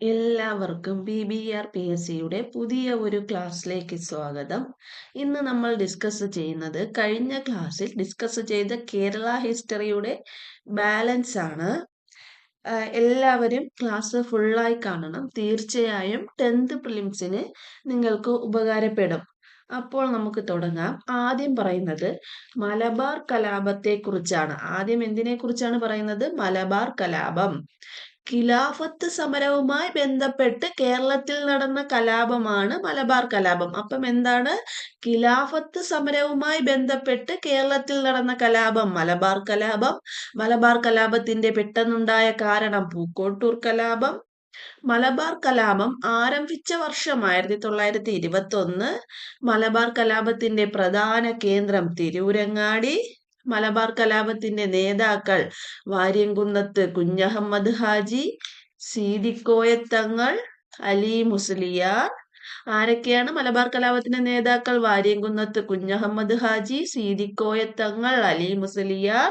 എല്ലാവർക്കും B B R P S സിയുടെ പുതിയ ഒരു ക്ലാസ്സിലേക്ക് സ്വാഗതം. ഇന്ന് നമ്മൾ ഡിസ്കസ് ചെയ്യുന്നത് കഴിഞ്ഞ ക്ലാസ്സിൽ ഡിസ്കസ് ചെയ്ത കേരള ഹിസ്റ്ററിയുടെ ബാലൻസ് ആണ്. എല്ലാവരും ക്ലാസ് ഫുള്ളായി കാണണം. തീർച്ചയായും ടെൻത്ത് പ്രിലിംസിന് നിങ്ങൾക്ക് ഉപകാരപ്പെടും. അപ്പോൾ നമുക്ക് തുടങ്ങാം. ആദ്യം പറയുന്നത് മലബാർ കലാപത്തെ കുറിച്ചാണ് ആദ്യം എന്തിനെ കുറിച്ചാണ് പറയുന്നത്? മലബാർ കലാപം. ഖിലാഫത്ത് സമരവുമായി ബന്ധപ്പെട്ട് കേരളത്തിൽ നടന്ന കലാപമാണ് മലബാർ കലാപം. അപ്പം എന്താണ്? ഖിലാഫത്ത് സമരവുമായി ബന്ധപ്പെട്ട് കേരളത്തിൽ നടന്ന കലാപം മലബാർ കലാപം. മലബാർ കലാപത്തിന്റെ പെട്ടെന്നുണ്ടായ കാരണം പൂക്കോട്ടൂർ കലാപം. മലബാർ കലാപം ആരംഭിച്ച വർഷം ആയിരത്തി തൊള്ളായിരത്തി ഇരുപത്തി ഒന്ന് മലബാർ കലാപത്തിന്റെ പ്രധാന കേന്ദ്രം തിരൂരങ്ങാടി. മലബാർ കലാപത്തിന്റെ നേതാക്കൾ വാര്യംകുന്നത്ത് കുഞ്ഞഹമ്മദ് ഹാജി സീതിക്കോയത്തങ്ങൾ അലി മുസ്ലിയാർ ആരൊക്കെയാണ് മലബാർ കലാപത്തിന്റെ നേതാക്കൾ? വാര്യംകുന്നത്ത് കുഞ്ഞഹമ്മദ് ഹാജി സീതിക്കോയത്തങ്ങൾ അലി മുസലിയാർ.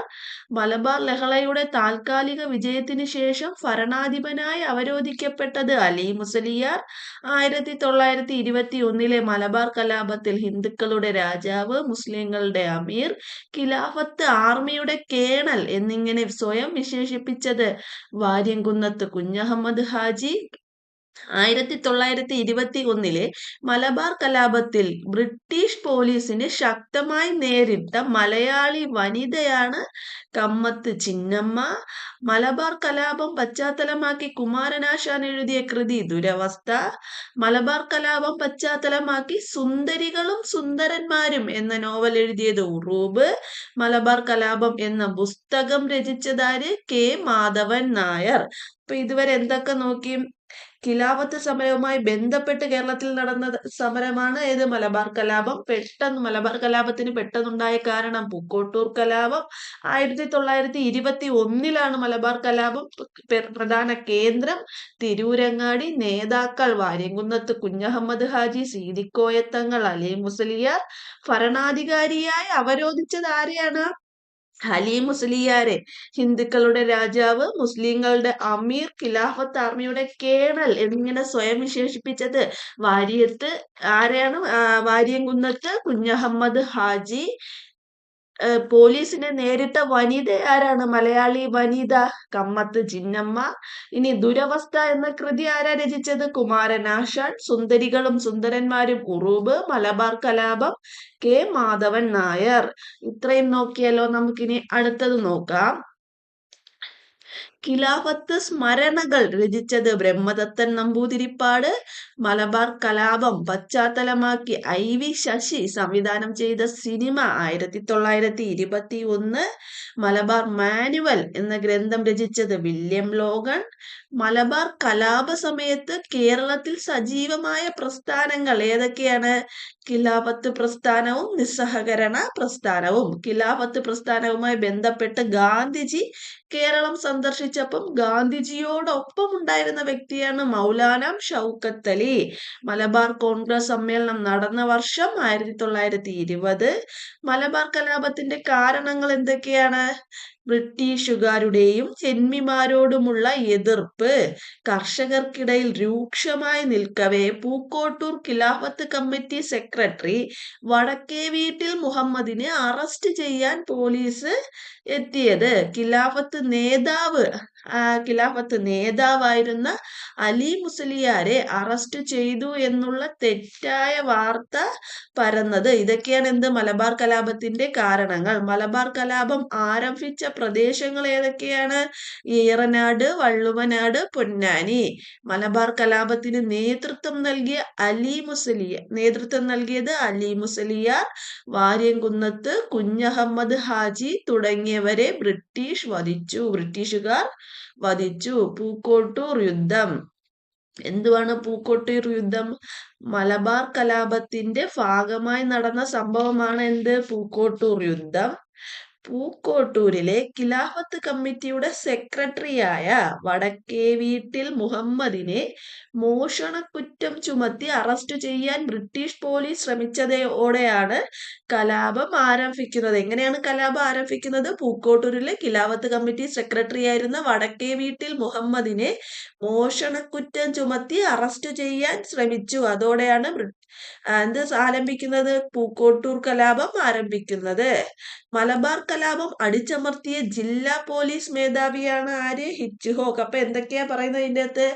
മലബാർ ലഹളയുടെ താൽക്കാലിക വിജയത്തിന് ശേഷം ഭരണാധിപനായി അവരോധിക്കപ്പെട്ടത് അലി മുസലിയാർ. ആയിരത്തി തൊള്ളായിരത്തി ഇരുപത്തി ഒന്നിലെ മലബാർ കലാപത്തിൽ ഹിന്ദുക്കളുടെ രാജാവ് മുസ്ലിങ്ങളുടെ അമീർ ഖിലാഫത്ത് ആർമിയുടെ കേണൽ എന്നിങ്ങനെ സ്വയം വിശേഷിപ്പിച്ചത് വാര്യംകുന്നത്ത് കുഞ്ഞഹമ്മദ് ഹാജി ആയിരത്തി തൊള്ളായിരത്തി ഇരുപത്തി ഒന്നിലെ മലബാർ കലാപത്തിൽ ബ്രിട്ടീഷ് പോലീസിന് ശക്തമായി നേരിട്ട മലയാളി വനിതയാണ് കമ്മത്ത് ചിന്നമ്മ മലബാർ കലാപം പശ്ചാത്തലമാക്കി കുമാരനാശാൻ എഴുതിയ കൃതി ദുരവസ്ഥ. മലബാർ കലാപം പശ്ചാത്തലമാക്കി സുന്ദരികളും സുന്ദരന്മാരും എന്ന നോവൽ എഴുതിയത് ഉറൂബ്. മലബാർ കലാപം എന്ന പുസ്തകം രചിച്ചതാര് കെ. മാധവൻ നായർ. അപ്പൊ ഇതുവരെ എന്തൊക്കെ നോക്കി? ഖിലാഫത്ത് സമരവുമായി ബന്ധപ്പെട്ട് കേരളത്തിൽ നടന്ന സമരമാണ് ഏത്? മലബാർ കലാപം. പെട്ടെന്ന് മലബാർ കലാപത്തിന് പെട്ടെന്നുണ്ടായ കാരണം പൂക്കോട്ടൂർ കലാപം. ആയിരത്തി തൊള്ളായിരത്തി ഇരുപത്തി ഒന്നിലാണ് മലബാർ കലാപം പ്രധാന കേന്ദ്രം. തിരൂരങ്ങാടി നേതാക്കൾ വാര്യംകുന്നത്ത് കുഞ്ഞഹമ്മദ് ഹാജി സീതിക്കോയത്തങ്ങൾ അലി മുസലിയാർ ഭരണാധികാരിയായി അവരോധിച്ചത് ആരെയാണ്? അലി മുസ്ലിയാരെ ഹിന്ദുക്കളുടെ രാജാവ് മുസ്ലിങ്ങളുടെ അമീർ ഖിലാഫത്ത് ആർമിയുടെ കേണൽ എന്നിങ്ങനെ സ്വയം വിശേഷിപ്പിച്ചത്. വാര്യത്ത് ആരെയാണ് വാര്യംകുന്നത്ത് കുഞ്ഞഹമ്മദ് ഹാജി പോലീസിനെ നേരിട്ട വനിത ആരാണ്? മലയാളി വനിത കമ്മത്ത് ചിന്നമ്മ ഇനി ദുരവസ്ഥ എന്ന കൃതി ആരാ രചിച്ചത്? കുമാരനാശാൻ സുന്ദരികളും സുന്ദരന്മാരും ഉറൂബ് മലബാർ കലാപം കെ. മാധവൻ നായർ. ഇത്രയും നോക്കിയാലോ നമുക്കിനി അടുത്തത് നോക്കാം. ഖിലാഫത്ത് സ്മരണകൾ രചിച്ചത് ബ്രഹ്മദത്തൻ നമ്പൂതിരിപ്പാട് മലബാർ കലാപം പശ്ചാത്തലമാക്കി ഐ വി ശശി സംവിധാനം ചെയ്ത സിനിമ ആയിരത്തി തൊള്ളായിരത്തി ഇരുപത്തി ഒന്ന് മലബാർ മാനുവൽ എന്ന ഗ്രന്ഥം രചിച്ചത് വില്യം ലോഗൺ. മലബാർ കലാപ സമയത്ത് കേരളത്തിൽ സജീവമായ പ്രസ്ഥാനങ്ങൾ ഏതൊക്കെയാണ്? ഖിലാഫത്ത് പ്രസ്ഥാനവും നിസ്സഹകരണ പ്രസ്ഥാനവും. ഖിലാഫത്ത് പ്രസ്ഥാനവുമായി ബന്ധപ്പെട്ട് ഗാന്ധിജി കേരളം സന്ദർശിച്ചപ്പം ഗാന്ധിജിയോടൊപ്പം ഉണ്ടായിരുന്ന വ്യക്തിയാണ് മൗലാന ഷൗക്കത്തലി മലബാർ കോൺഗ്രസ് സമ്മേളനം നടന്ന വർഷം ആയിരത്തി തൊള്ളായിരത്തി ഇരുപത്. മലബാർ കലാപത്തിന്റെ കാരണങ്ങൾ എന്തൊക്കെയാണ്? ബ്രിട്ടീഷുകാരുടെയും ചെന്മിമാരോടുമുള്ള എതിർപ്പ് കർഷകർക്കിടയിൽ രൂക്ഷമായി നിൽക്കവേ. പൂക്കോട്ടൂർ ഖിലാഫത്ത് കമ്മിറ്റി സെക്രട്ടറി വടക്കേ വീട്ടിൽ മുഹമ്മദിനെ അറസ്റ്റ് ചെയ്യാൻ പോലീസ് എത്തിയത്. ഖിലാഫത്ത് നേതാവ് ഖിലാഫത്ത് നേതാവായിരുന്ന അലി മുസ്ലിയാരെ അറസ്റ്റ് ചെയ്തു എന്നുള്ള തെറ്റായ വാർത്ത പരന്നത്. ഇതൊക്കെയാണ് എന്ത്? മലബാർ കലാപത്തിന്റെ കാരണങ്ങൾ. മലബാർ കലാപം ആരംഭിച്ച പ്രദേശങ്ങൾ ഏതൊക്കെയാണ്? ഈറനാട് വള്ളുവനാട് പൊന്നാനി. മലബാർ കലാപത്തിന് നേതൃത്വം നൽകിയ അലി മുസലിയ നേതൃത്വം നൽകിയത് അലി മുസലിയാർ വാര്യംകുന്നത്ത് കുഞ്ഞഹമ്മദ് ഹാജി തുടങ്ങിയവരെ ബ്രിട്ടീഷ് വധിച്ചു. ബ്രിട്ടീഷുകാർ വധിച്ചു. പൂക്കോട്ടൂർ യുദ്ധം. എന്തുവാണ് പൂക്കോട്ടൂർ യുദ്ധം? മലബാർ കലാപത്തിന്റെ ഭാഗമായി നടന്ന സംഭവമാണ് എന്ത്? പൂക്കോട്ടൂർ യുദ്ധം. പൂക്കോട്ടൂരിലെ ഖിലാഫത്ത് കമ്മിറ്റിയുടെ സെക്രട്ടറിയായ വടക്കേ വീട്ടിൽ മുഹമ്മദിനെ മോഷണക്കുറ്റം ചുമത്തി അറസ്റ്റ് ചെയ്യാൻ ബ്രിട്ടീഷ് പോലീസ് ശ്രമിച്ചതോടെയാണ് കലാപം ആരംഭിക്കുന്നത്. എങ്ങനെയാണ് കലാപം ആരംഭിക്കുന്നത്? പൂക്കോട്ടൂരിലെ ഖിലാഫത്ത് കമ്മിറ്റി സെക്രട്ടറി ആയിരുന്ന വടക്കേ വീട്ടിൽ മുഹമ്മദിനെ മോഷണക്കുറ്റം ചുമത്തി അറസ്റ്റ് ചെയ്യാൻ ശ്രമിച്ചു. അതോടെയാണ് എന്ത് ആരംഭിക്കുന്നത് പൂക്കോട്ടൂർ കലാപം ആരംഭിക്കുന്നത്. മലബാർ കലാപം അടിച്ചമർത്തിയ ജില്ലാ പോലീസ് മേധാവിയാണ് ആര്? ഹിച്ചുഹോക്ക് അപ്പൊ എന്തൊക്കെയാ പറയുന്നത് ഇതിന്റെ അകത്ത്?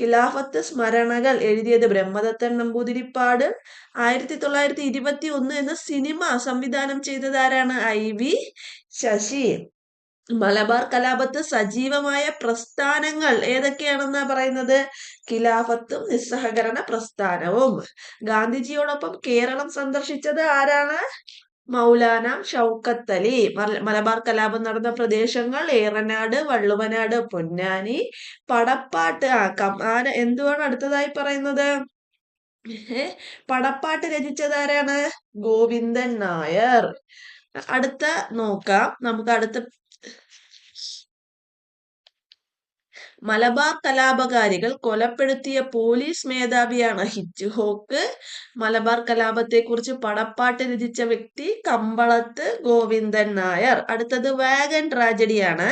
ഖിലാഫത്ത് സ്മരണകൾ എഴുതിയത് ബ്രഹ്മദത്തൻ നമ്പൂതിരിപ്പാട്. ആയിരത്തി തൊള്ളായിരത്തി ഇരുപത്തി ഒന്ന് എന്ന സിനിമ സംവിധാനം ചെയ്തത് ആരാണ്? I V Sasi. മലബാർ കലാപത്ത് സജീവമായ പ്രസ്ഥാനങ്ങൾ ഏതൊക്കെയാണെന്നാ പറയുന്നത്? ഖിലാഫത്തും നിസ്സഹകരണ പ്രസ്ഥാനവും. ഗാന്ധിജിയോടൊപ്പം കേരളം സന്ദർശിച്ചത് ആരാണ്? മൗലാന ഷൗക്കത്ത് അലി. മലബാർ കലാപം നടന്ന പ്രദേശങ്ങൾ ഏറനാട് വള്ളുവനാട് പൊന്നാനി പടപ്പാട്ട്. ആ കമാന എന്തുവാണ് അടുത്തതായി പറയുന്നത്? പടപ്പാട്ട് രചിച്ചത് ആരാണ്? ഗോവിന്ദൻ നായർ. അടുത്ത നോക്കാം. നമുക്ക് അടുത്ത മലബാർ കലാപകാരികൾ കൊലപ്പെടുത്തിയ പോലീസ് മേധാവിയാണ് ഹിച്ചുഹോക്ക് മലബാർ കലാപത്തെക്കുറിച്ച് പടപ്പാട്ട് രചിച്ച വ്യക്തി കമ്പളത്ത് ഗോവിന്ദൻ നായർ. അടുത്തത് വാഗൻ ട്രാജഡിയാണ്.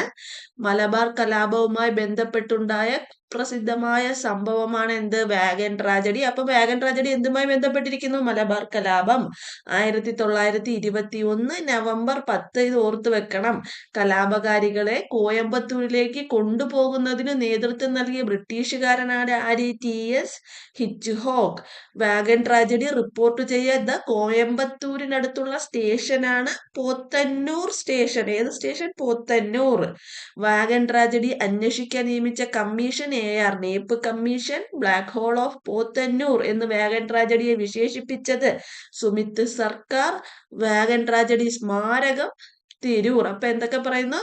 മലബാർ കലാപവുമായി ബന്ധപ്പെട്ടുണ്ടായ പ്രസിദ്ധമായ സംഭവമാണ് എന്ത്? Wagon tragedy. അപ്പൊ വാഗൻ ട്രാജഡി എന്തുമായി ബന്ധപ്പെട്ടിരിക്കുന്നു? മലബാർ കലാപം. ആയിരത്തി തൊള്ളായിരത്തി ഇരുപത്തി ഒന്ന് നവംബർ പത്ത് ഇത് ഓർത്തു വെക്കണം. കലാപകാരികളെ കോയമ്പത്തൂരിലേക്ക് കൊണ്ടുപോകുന്നതിന് നേതൃത്വം നൽകിയ ബ്രിട്ടീഷുകാരനാണ് ആര് T S Hitchcock wagon tragedy report ചെയ്ത കോയമ്പത്തൂരിനടുത്തുള്ള സ്റ്റേഷനാണ് പോത്തന്നൂർ സ്റ്റേഷൻ. ഏത് സ്റ്റേഷൻ? പോത്തന്നൂർ. വാഗൻ ട്രാജഡി അന്വേഷിക്കാൻ നിയമിച്ച commission A R Knapp commission black hole of Podanur എന്ന് വാഗൻ ട്രാജഡിയെ വിശേഷിപ്പിച്ചത് സുമിത് സർക്കാർ വാഗൻ ട്രാജഡി സ്മാരകം തിരൂർ. അപ്പൊ എന്തൊക്കെ പറയുന്നു?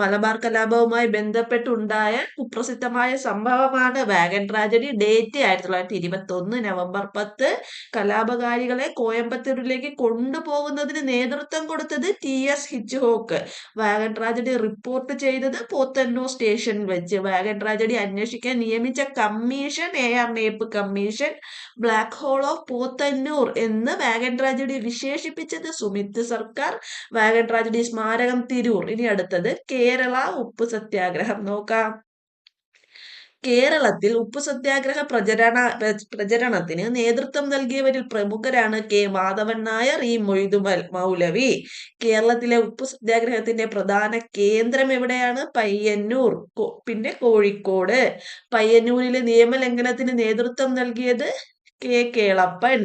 മലബാർ കലാപവുമായി ബന്ധപ്പെട്ടുണ്ടായ കുപ്രസിദ്ധമായ സംഭവമാണ് വാഗൻ ട്രാജഡി. ഡേറ്റ് ആയിരത്തി തൊള്ളായിരത്തി ഇരുപത്തി ഒന്ന് നവംബർ പത്ത്. കലാപകാരികളെ കോയമ്പത്തൂരിലേക്ക് കൊണ്ടുപോകുന്നതിന് നേതൃത്വം കൊടുത്തത് T S Hitchcock wagon tragedy report ചെയ്തത് പോത്തന്നൂർ സ്റ്റേഷനിൽ വെച്ച്. വാഗൻ ട്രാജഡി അന്വേഷിക്കാൻ നിയമിച്ച commission A R Knapp commission black hole of Podanur എന്ന് വാഗൻ ട്രാജഡി വിശേഷിപ്പിച്ചത് സുമിത് സർക്കാർ. വാഗൻ ട്രാജഡി സ്മാരകം തിരൂർ. ഇനി അടുത്തത് കേരള ഉപ്പ് സത്യാഗ്രഹം. നോക്കാം. കേരളത്തിൽ ഉപ്പ് സത്യാഗ്രഹ പ്രചരണ പ്രചരണത്തിന് നേതൃത്വം നൽകിയവരിൽ പ്രമുഖരാണ് കെ മാധവൻ നായർ ഇ മൊയ്തുമൽ മൗലവി. കേരളത്തിലെ ഉപ്പ് സത്യാഗ്രഹത്തിന്റെ പ്രധാന കേന്ദ്രം എവിടെയാണ്? പയ്യന്നൂർ പിന്നെ കോഴിക്കോട്. പയ്യന്നൂരിലെ നിയമലംഘനത്തിന് നേതൃത്വം നൽകിയത് കെ കേളപ്പൻ.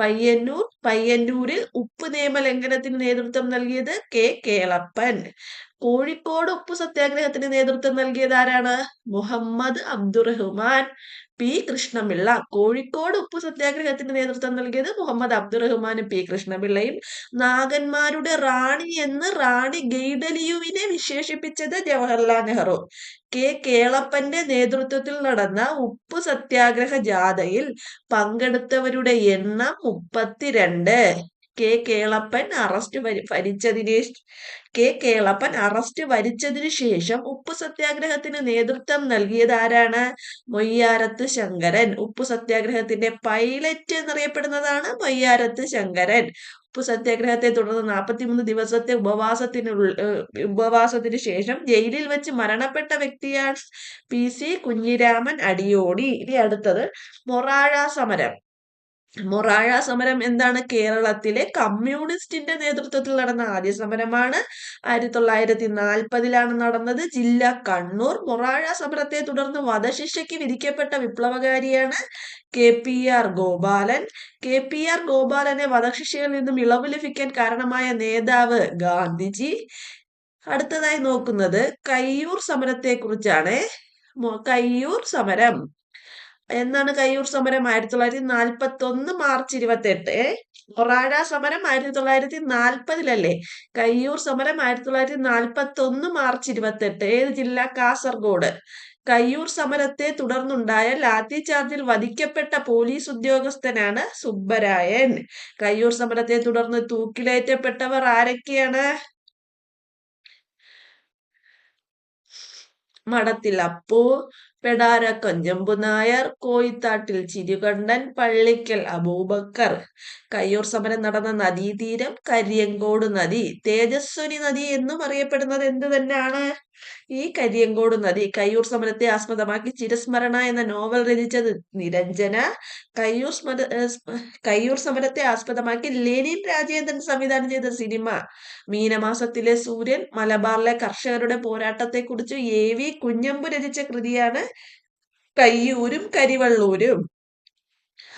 പയ്യന്നൂർ പയ്യന്നൂരിൽ ഉപ്പ് നിയമ ലംഘനത്തിന് നേതൃത്വം നൽകിയത് കെ കേളപ്പൻ. കോഴിക്കോട് ഉപ്പ് സത്യാഗ്രഹത്തിന് നേതൃത്വം നൽകിയത് ആരാണ്? മുഹമ്മദ് അബ്ദുറഹ്മാൻ. പി കൃഷ്ണപിള്ള. കോഴിക്കോട് ഉപ്പ് സത്യാഗ്രഹത്തിന് നേതൃത്വം നൽകിയത് മുഹമ്മദ് അബ്ദുറഹ്മാനും പി കൃഷ്ണപിള്ളയും. നാഗന്മാരുടെ റാണി എന്ന് റാണി ഗെയ്ഡലിയുവിനെ വിശേഷിപ്പിച്ചത് ജവഹർലാൽ നെഹ്റു. കെ കേളപ്പന്റെ നേതൃത്വത്തിൽ നടന്ന ഉപ്പ് സത്യാഗ്രഹ ജാഥയിൽ പങ്കെടുത്തവരുടെ എണ്ണം മുപ്പത്തിരണ്ട്. കെ കേളപ്പൻ അറസ്റ്റ് ഭരിച്ചതിന് കെ കേളപ്പൻ അറസ്റ്റ് വരിച്ചതിനു ശേഷം ഉപ്പ് സത്യാഗ്രഹത്തിന് നേതൃത്വം നൽകിയത് ആരാണ്? മൊയ്യാരത്ത് ശങ്കരൻ. ഉപ്പ് സത്യാഗ്രഹത്തിന്റെ പൈലറ്റ് എന്നറിയപ്പെടുന്നതാണ് മൊയ്യാരത്ത് ശങ്കരൻ. ഉപ്പ് സത്യാഗ്രഹത്തെ തുടർന്ന് നാൽപ്പത്തിമൂന്ന് ദിവസത്തെ ഉപവാസത്തിനുള്ള ഉപവാസത്തിന് ശേഷം ജയിലിൽ വെച്ച് മരണപ്പെട്ട വ്യക്തിയാണ് പി സി കുഞ്ഞിരാമൻ അടിയോടി. ഇനി അടുത്തത് മൊറാഴ സമരം. മൊറാഴ സമരം എന്താണ് കേരളത്തിലെ കമ്മ്യൂണിസ്റ്റിന്റെ നേതൃത്വത്തിൽ നടന്ന ആദ്യ സമരമാണ്. ആയിരത്തി തൊള്ളായിരത്തി നാൽപ്പതിലാണ് നടന്നത്. ജില്ല കണ്ണൂർ. മൊറാഴ സമരത്തെ തുടർന്ന് വധശിക്ഷയ്ക്ക് വിധിക്കപ്പെട്ട വിപ്ലവകാരിയാണ് K P R Gopalan. K P R ഗോപാലനെ വധശിക്ഷയിൽ നിന്നും ഇളവ് ലഭിക്കാൻ കാരണമായ നേതാവ് ഗാന്ധിജി. അടുത്തതായി നോക്കുന്നത് കയ്യൂർ സമരത്തെ കുറിച്ചാണ് കയ്യൂർ സമരം. എന്നാണ് കയ്യൂർ സമരം ആയിരത്തി തൊള്ളായിരത്തി നാൽപ്പത്തി ഒന്ന് മാർച്ച് ഇരുപത്തി എട്ട് ഒറാഴ സമരം ആയിരത്തി തൊള്ളായിരത്തി നാൽപ്പതിലല്ലേ കയ്യൂർ സമരം ആയിരത്തി തൊള്ളായിരത്തി നാൽപ്പത്തി ഒന്ന് മാർച്ച് ഇരുപത്തി എട്ട് ഏത് ജില്ല? കാസർഗോഡ്. കയ്യൂർ സമരത്തെ തുടർന്നുണ്ടായ ലാത്തി ചാർജിൽ വധിക്കപ്പെട്ട പോലീസ് ഉദ്യോഗസ്ഥനാണ് സുബ്ബരായൻ. കയ്യൂർ സമരത്തെ തുടർന്ന് തൂക്കിലേറ്റപ്പെട്ടവർ ആരൊക്കെയാണ്? മടത്തിലപ്പു പെടാര കൊഞ്ചമ്പു നായർ കോയിത്താട്ടിൽ ചിരുകണ്ഠൻ പള്ളിക്കൽ അബൂബക്കർ. കയ്യൂർ സമരം നടന്ന നദീതീരം കരിയങ്കോട് നദി. തേജസ്വിനി നദി എന്നും അറിയപ്പെടുന്നത് എന്ത് തന്നെയാണ്? ഈ കരിയങ്കോട് നദി കയ്യൂർ സമരത്തെ ആസ്പദമാക്കി ചിരസ്മരണ എന്ന നോവൽ രചിച്ചത് നിരഞ്ജന. കയ്യൂർ സ്മര കയ്യൂർ സമരത്തെ ആസ്പദമാക്കി ലെനിൻ രാജേന്ദ്രൻ സംവിധാനം ചെയ്ത സിനിമ. മീനമാസത്തിലെ സൂര്യൻ മലബാറിലെ കർഷകരുടെ പോരാട്ടത്തെക്കുറിച്ച് എ വി കുഞ്ഞമ്പു രചിച്ച കൃതിയാണ് കയ്യൂരും കരിവള്ളൂരും.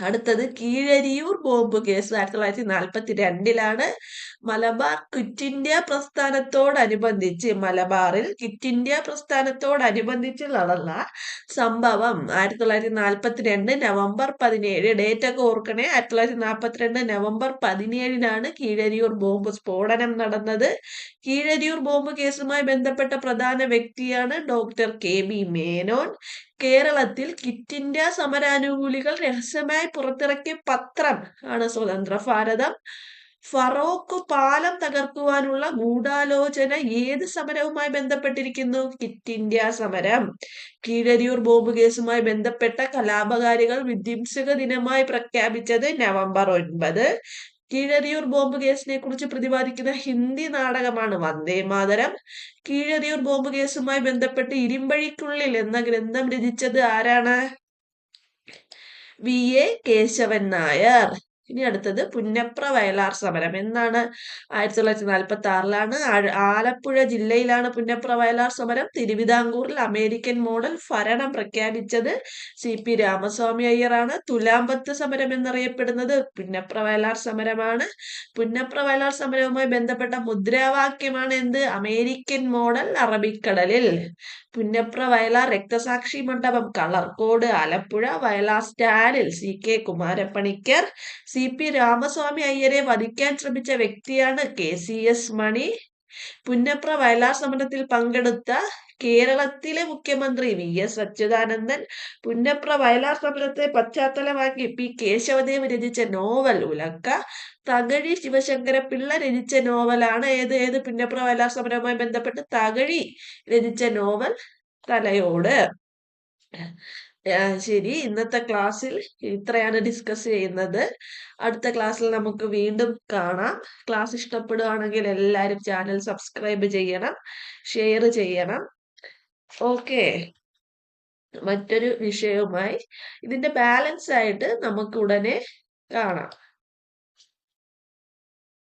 അടുത്തത് കീഴരിയൂർ ബോംബ് കേസ് ആയിരത്തി തൊള്ളായിരത്തി നാൽപ്പത്തി രണ്ടിലാണ് മലബാർ ക്വിറ്റ് ഇന്ത്യ പ്രസ്ഥാനത്തോടനുബന്ധിച്ച് മലബാറിൽ ക്വിറ്റ് ഇന്ത്യ പ്രസ്ഥാനത്തോടനുബന്ധിച്ച് നടന്ന സംഭവം ആയിരത്തി തൊള്ളായിരത്തി നാൽപ്പത്തി രണ്ട് നവംബർ പതിനേഴ് ഡേറ്റ് ഒക്കെ ഓർക്കണേ ആയിരത്തി തൊള്ളായിരത്തി നാൽപ്പത്തിരണ്ട് നവംബർ പതിനേഴിനാണ് കീഴരിയൂർ ബോംബ് സ്ഫോടനം നടന്നത്. കീഴരിയൂർ ബോംബ് കേസുമായി ബന്ധപ്പെട്ട പ്രധാന വ്യക്തിയാണ് ഡോക്ടർ കെ ബി മേനോൻ. കേരളത്തിൽ ക്വിറ്റ് ഇന്ത്യ സമരാനുകൂലികൾ രഹസ്യമായി പുറത്തിറക്കിയ പത്രം ആണ് സ്വതന്ത്ര ഭാരതം. ഫറോക്ക് പാലം തകർക്കുവാനുള്ള ഗൂഢാലോചന ഏത് സമരവുമായി ബന്ധപ്പെട്ടിരിക്കുന്നു? കിറ്റ് ഇന്ത്യ സമരം. കീഴരിയൂർ ബോംബ് കേസുമായി ബന്ധപ്പെട്ട കലാപകാരികൾ വിധ്വംസക ദിനമായി പ്രഖ്യാപിച്ചത് നവംബർ ഒൻപത്. കീഴരിയൂർ ബോംബ് കേസിനെ കുറിച്ച് പ്രതിപാദിക്കുന്ന ഹിന്ദി നാടകമാണ് വന്ദേ മാതരം. കീഴരിയൂർ ബോംബ് കേസുമായി ബന്ധപ്പെട്ട് ഇരുമ്പഴിക്കുള്ളിൽ എന്ന ഗ്രന്ഥം രചിച്ചത് ആരാണ്? വി. എ. കേശവൻ നായർ. ഇനി അടുത്തത് പുന്നപ്ര വയലാർ സമരം. എന്നാണ് ആയിരത്തി തൊള്ളായിരത്തി നാൽപ്പത്തി ആറിലാണ് ആലപ്പുഴ ജില്ലയിലാണ് പുന്നപ്ര വയലാർ സമരം. തിരുവിതാംകൂറിൽ അമേരിക്കൻ മോഡൽ ഭരണം പ്രഖ്യാപിച്ചത് സി പി രാമസ്വാമി അയ്യറാണ്. തുലാമ്പത്ത് സമരം എന്നറിയപ്പെടുന്നത് പുന്നപ്ര വയലാർ സമരമാണ്. പുന്നപ്ര വയലാർ സമരവുമായി ബന്ധപ്പെട്ട മുദ്രാവാക്യമാണ് എന്ത്? അമേരിക്കൻ മോഡൽ അറബിക്കടലിൽ. പുന്നപ്ര വയലാർ രക്തസാക്ഷി മണ്ഡപം Kalarcode Alappuzha Vayalar സ്റ്റാലിൽ C K Kumarappanicker C P Ramaswamy അയ്യരെ വധിക്കാൻ ശ്രമിച്ച വ്യക്തിയാണ് K C S Mani. Punnapra Vayalar സമരത്തിൽ പങ്കെടുത്ത കേരളത്തിലെ മുഖ്യമന്ത്രി വി എസ് അച്യുതാനന്ദൻ പുന്നപ്ര വയലാർ സമരത്തെ പശ്ചാത്തലമാക്കി പി കേശവദേവ് രചിച്ച നോവൽ ഉലക്ക തകഴി ശിവശങ്കര പിള്ള രചിച്ച നോവലാണ് ഏത് ഏത് പുന്നപ്ര വയലാർ സമരവുമായി ബന്ധപ്പെട്ട് തകഴി രചിച്ച നോവൽ തലയോട്. ശരി. ഇന്നത്തെ ക്ലാസ്സിൽ ഇത്രയാണ് ഡിസ്കസ് ചെയ്യുന്നത്. അടുത്ത ക്ലാസ്സിൽ നമുക്ക് വീണ്ടും കാണാം. ക്ലാസ് ഇഷ്ടപ്പെടുകയാണെങ്കിൽ എല്ലാവരും ചാനൽ സബ്സ്ക്രൈബ് ചെയ്യണം ഷെയർ ചെയ്യണം. ഓക്കെ. മറ്റൊരു വിഷയവുമായി ഇതിന്റെ ബാലൻസ് ആയിട്ട് നമുക്ക് ഉടനെ കാണാം.